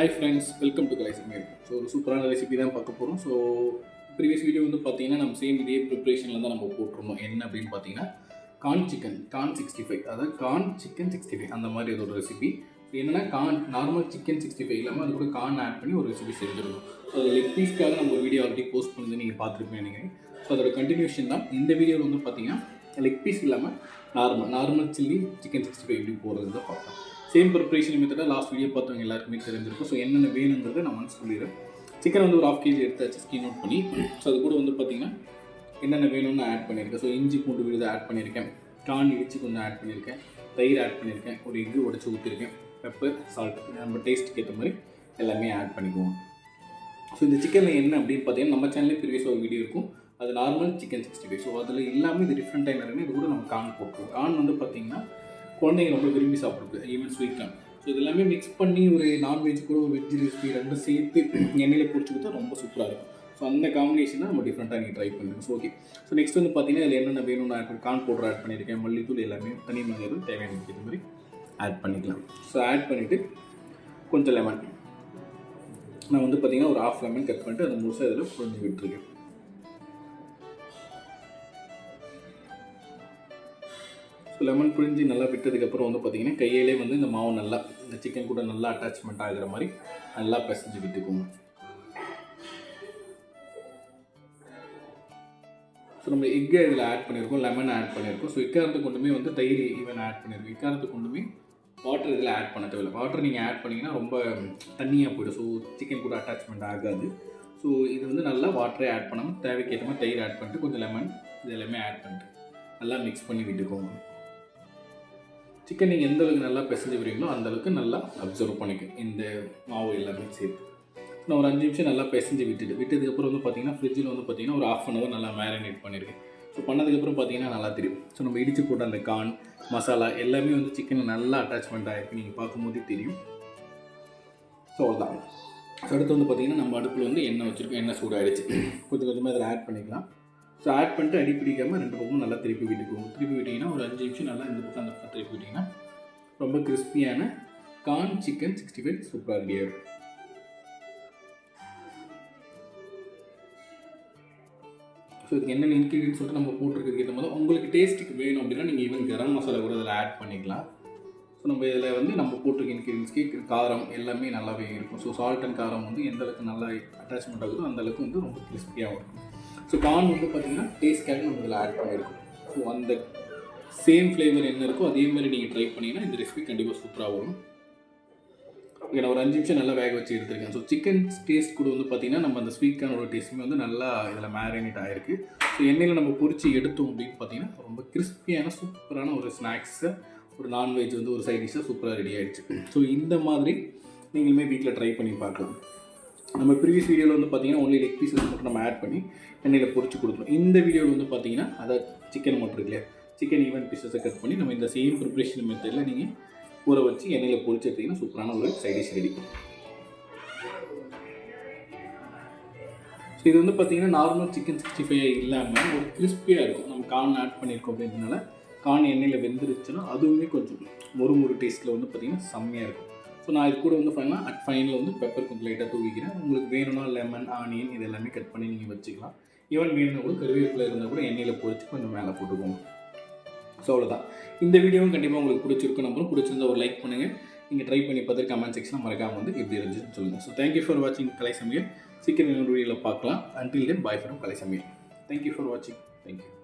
Hi friends welcome to Kalai Samayal so ஒரு சூப்பரான recipe தான் பார்க்க போகிறோம் ஸோ ப்ரீவியஸ் வீடியோ வந்து பார்த்தீங்கன்னா நம்ம சேம் இதே ப்ரிப்ரேஷனில் தான் நம்ம போட்டிருந்தோம். என்ன அப்படின்னு பார்த்தீங்கன்னா corn chicken corn sixty five அதாவது கான் சிக்கன் சிக்ஸ்டி ஃபைவ் அந்த மாதிரி அதோட ரெசிபி என்னென்னா corn normal chicken sixty five இல்லாமல் அது கூட கான் ஆட் பண்ணி ஒரு ரெசிபி செஞ்சிருந்தோம். ஸோ அது லெக் பீஸ்க்காக நம்ம ஒரு வீடியோ ஆல்ரெடி போஸ்ட் பண்ணி நீங்கள் பார்த்துருப்பீங்க நினைக்கிறேன். ஸோ அதோட கண்டினியூஷன் தான். இந்த வீடியோவில் வந்து பார்த்தீங்கன்னா லெக் பீஸ் இல்லாமல் normal normal chilli chicken sixty five எப்படி போகிறது தான் பார்க்கலாம் சேம் ப்ரிப்ரேஷன் மெத்தடாக லாஸ்ட் வீடியோ பார்த்தவங்க எல்லாருக்குமே தெரிஞ்சிருக்கும். ஸோ என்னென்ன வேணுங்கிறத நான் வந்து சொல்லிடுறேன். சிக்கன் வந்து ஒரு ஆஃப் கேஜி எடுத்தாச்சு ஸ்கீன் அவுட் பண்ணி. ஸோ அது கூட வந்து பார்த்தீங்கன்னா என்னென்ன வேணும்னு ஆட் பண்ணியிருக்கேன். ஸோ இஞ்சி பூண்டு விழுது ஆட் பண்ணியிருக்கேன். கான் இடிச்சு கொஞ்சம் ஆட் பண்ணியிருக்கேன். தயிர் ஆட் பண்ணியிருக்கேன். ஒரு எக்கு உடச்சி ஊற்றிருக்கேன் பெப்பர் சால்ட் நம்ம டேஸ்ட்டுக்கு ஏற்ற மாதிரி எல்லாமே ஆட் பண்ணிக்குவோம். ஸோ இந்த சிக்கனில் என்ன அப்படின்னு பார்த்தீங்கன்னா நம்ம சேனல்லே ப்ரீவியஸ் ஒரு வீடியோ இருக்கும். அது normal chicken sixty five so அதில் எல்லாமே இது டிஃப்ரெண்ட் டைம் இது கூட நம்ம கான் போட்டுருவோம். கான் வந்து பார்த்தீங்கன்னா குழந்தைங்க ரொம்ப விரும்பி சாப்பிடுது ஈவன் ஸ்வீட் ஸோ இது எல்லாமே மிக்ஸ் பண்ணி ஒரு நான்வெஜ் கூட ஒரு வெஜ் ரெசிபி ரெண்டும் சேர்த்து எண்ணெயில் பொரிச்சு கொடுத்தா ரொம்ப சூப்பராக இருக்கும். ஸோ அந்த காம்பினேஷன் தான் நம்ம டிஃப்ரெண்ட்டாக நீங்கள் ட்ரை பண்ணுங்க. ஸோ ஓகே ஸோ நெக்ஸ்ட் வந்து பார்த்தீங்கன்னா இதில் என்னென்ன வேணும்னு ஆட் பண்ணி கான் பவுடர் ஆட் பண்ணியிருக்கேன் மல்லித்தூள் எல்லாமே தனி மிளகாய் தேவையான இது மாதிரி ஆட் பண்ணிக்கலாம். ஸோ ஆட் பண்ணிவிட்டு கொஞ்சம் லெமன் நான் வந்து பார்த்தீங்கன்னா ஒரு ஆஃப் லெமன் கட் பண்ணிட்டு அதை முழுசாக இதில் புரிஞ்சு விட்டுருக்கேன். லெமன் புழிஞ்சு நல்லா விட்டதுக்கப்புறம் வந்து பார்த்தீங்கன்னா கையிலே வந்து இந்த மாவு நல்லா இந்த சிக்கன் கூட நல்லா அட்டாச்மெண்ட் ஆகிற மாதிரி நல்லா பிசைஞ்சு விட்டுக்கோங்க. ஸோ நம்ம எக்கை இதில் ஆட் பண்ணியிருக்கோம் லெமன் ஆட் பண்ணியிருக்கோம் ஸோ இக்காரத்துக்கு கொண்டுமே வந்து தயிர் ஈவன் ஆட் பண்ணியிருக்கோம் இக்காரத்துக்கு கொண்டுமே வாட்டர் இதில் ஆட் பண்ண தேவையில்லை. வாட்டர் நீங்கள் ஆட் பண்ணிங்கன்னா ரொம்ப தண்ணியாக போய்டும். ஸோ சிக்கன் கூட அட்டாச்மெண்ட் ஆகாது. ஸோ இது வந்து நல்லா வாட்டரை ஆட் பண்ணாமல் தேவைக்கேற்ற மாதிரி தயிர் ஆட் பண்ணிட்டு கொஞ்சம் லெமன் இது எல்லாமே ஆட் பண்ணிட்டு நல்லா மிக்ஸ் பண்ணி விட்டுக்கோங்க. சிக்கன் நீங்கள் எந்த அளவுக்கு நல்லா பிசைஞ்சு விடுறீங்களோ அந்தளவுக்கு நல்லா அப்சர்வ் பண்ணிக்கும் இந்த மாவு எல்லாமே சேர்த்து. நான் ஒரு அஞ்சு நிமிஷம் நல்லா பிசைஞ்சு விட்டுட்டு விட்டதுக்கப்புறம் வந்து பார்த்தீங்கன்னா ஃப்ரிட்ஜில் வந்து பார்த்தீங்கன்னா ஒரு ஆஃப் அன் ஹவர் நல்லா மேரினேட் பண்ணியிருக்கேன் ஸோ பண்ணதுக்கப்புறம் பார்த்தீங்கன்னா நல்லா தெரியும். ஸோ நம்ம இடித்து போட்ட அந்த கான் மசாலா எல்லாமே வந்து சிக்கனை நல்லா அட்டாச்மெண்ட் ஆகிருக்கு நீங்கள் பார்க்கும்போதே தெரியும். ஸோ அவ்வளோதான் ஸோ அடுத்து வந்து பார்த்தீங்கன்னா நம்ம அடுப்பில் வந்து எண்ணெய் வச்சுருக்கோம். எண்ணெய் சூடாகிடுச்சு கொஞ்சம் கொஞ்சமாக அதில் ஆட் பண்ணிக்கலாம். ஸோ ஆட் பண்ணிட்டு அடி பிடிக்காமல் ரெண்டு பக்கமும் நல்லா திருப்பி விட்டுக்குவோம். திருப்பி விட்டிங்கன்னா ஒரு அஞ்சு நிமிஷம் நல்லா இந்த பக்கம் அந்த பக்கம் திருப்பி விட்டிங்கன்னா ரொம்ப கிறிஸ்பியான கார்ன் சிக்கன் சிக்ஸ்டி ஃபைவ் சூப்பராக ரெடி ஸோ இதுக்கு என்னென்ன இன்க்ரீடியன்ஸ் சொல்லிட்டு நம்ம போட்டிருக்கிறதுக்கு ஏற்ற மாதிரி உங்களுக்கு டேஸ்ட்டுக்கு வேணும் அப்படின்னா நீங்கள் ஈவன் கரம் மசாலா கூட அதில் ஆட் பண்ணிக்கலாம். ஸோ நம்ம இதில் வந்து நம்ம போட்டிருக்க இன்க்ரீடியன்ஸ்க்கு காரம் எல்லாமே நல்லாவே இருக்கும். ஸோ சால்ட் அண்ட் காரம் வந்து எந்த அளவுக்கு நல்லா அட்டாச்மெண்ட் ஆகுதோ அந்த அளவுக்கு வந்து ரொம்ப கிறிஸ்பியாகவும் இருக்கும். ஸோ கார்ன் வந்து பார்த்திங்கன்னா டேஸ்ட்காக நம்ம இதில் ஆட் பண்ணியிருக்கோம் ஸோ அந்த சேம் ஃப்ளேவர் என்ன இருக்கோ அதே மாதிரி நீங்கள் ட்ரை பண்ணிங்கன்னா இந்த ரெசிபி கண்டிப்பாக சூப்பராக வரும். இங்கே நான் ஒரு அஞ்சு நிமிஷம் நல்லா வேக வச்சு எடுத்துருக்கேன். ஸோ சிக்கன் டேஸ்ட் கூட வந்து பார்த்திங்கன்னா நம்ம அந்த ஸ்வீட் கார்னோட டேஸ்ட்டுமே வந்து நல்லா இதில் மேரினேட் ஆகிருக்கு ஸோ எண்ணெயில் நம்ம பொரிச்சு எடுத்தோம் அப்படின்னு பார்த்தீங்கன்னா ரொம்ப கிறிஸ்பியான சூப்பரான ஒரு ஸ்நாக்ஸை ஒரு நான்வெஜ் வந்து ஒரு சைட் டிஷ்ஷாக சூப்பராக ரெடி ஆகிடுச்சு ஸோ இந்த மாதிரி நீங்களுமே வீட்டில் ட்ரை பண்ணி பார்க்கலாம். நம்ம ப்ரீவியஸ் வீடியோவில் வந்து பார்த்தீங்கன்னா ஒன்லி லெக் பீஸஸ் மட்டும் நம்ம ஆட் பண்ணி எண்ணெயில் பொறிச்சு கொடுத்துரும் இந்த வீடியோவில் வந்து பார்த்தீங்கன்னா அதை சிக்கன் மட்டும் இல்லையா? சிக்கன் ஈவன் பீஸஸை கட் பண்ணி நம்ம இந்த சேம் ப்ரிப்ரேஷன் மெத்தடில் நீங்கள் ஊற வச்சு எண்ணெயில் பொறிச்சு எடுத்தீங்கன்னா சூப்பரான ஒரு சைடிஷ் ரெடி ஸோ இது வந்து பார்த்தீங்கன்னா நார்மல் சிக்கன் சிக்ஸ்டி ஃபைவ் இல்லாமல் ஒரு கிறிஸ்பியாக இருக்கும். நம்ம கார்ன் ஆட் பண்ணியிருக்கோம் அப்படின்றதுனால கார்ன் எண்ணெயில் வெந்துருச்சுன்னா அதுவுமே கொஞ்சம் ஒரு ஒரு டேஸ்ட்டில் வந்து பார்த்திங்கன்னா செம்மையாக இருக்கும். ஸோ நான் இது கூட வந்து ஃபைனலாக அட் ஃபைனல் வந்து பெப்பர் கொஞ்சம் லைட்டாக தூவிக்கிறேன். உங்களுக்கு வேணும்னா லெமன் ஆனியன் இது எல்லாமே கட் பண்ணி நீங்கள் வச்சுக்கலாம். ஈவன் வேணும்னா கூட கருவேப்பிலை இருந்தால் கூட எண்ணெயில் பொறிச்சு கொஞ்சம் மேலே போட்டுக்கோங்க. ஸோ அவ்வளோதான் இந்த வீடியோவும் கண்டிப்பாக உங்களுக்கு பிடிச்சிருக்கும். நம்பரும் பிடிச்சிருந்தா ஒரு லைக் பண்ணுங்கள் நீங்கள் ட்ரை பண்ணி பார்த்து கமெண்ட் செக்ஷனில் மறக்காமல் வந்து எப்படி இருந்துச்சுன்னு சொல்லுங்கள் ஸோ தேங்க்யூ ஃபார் வாட்சிங் கலை சமையல் சீக்கிரம் இன்னொரு வீடியோவில் பார்க்கலாம். Until then bye from Kalai Samayal thank you for வாட்சிங் தேங்க்யூ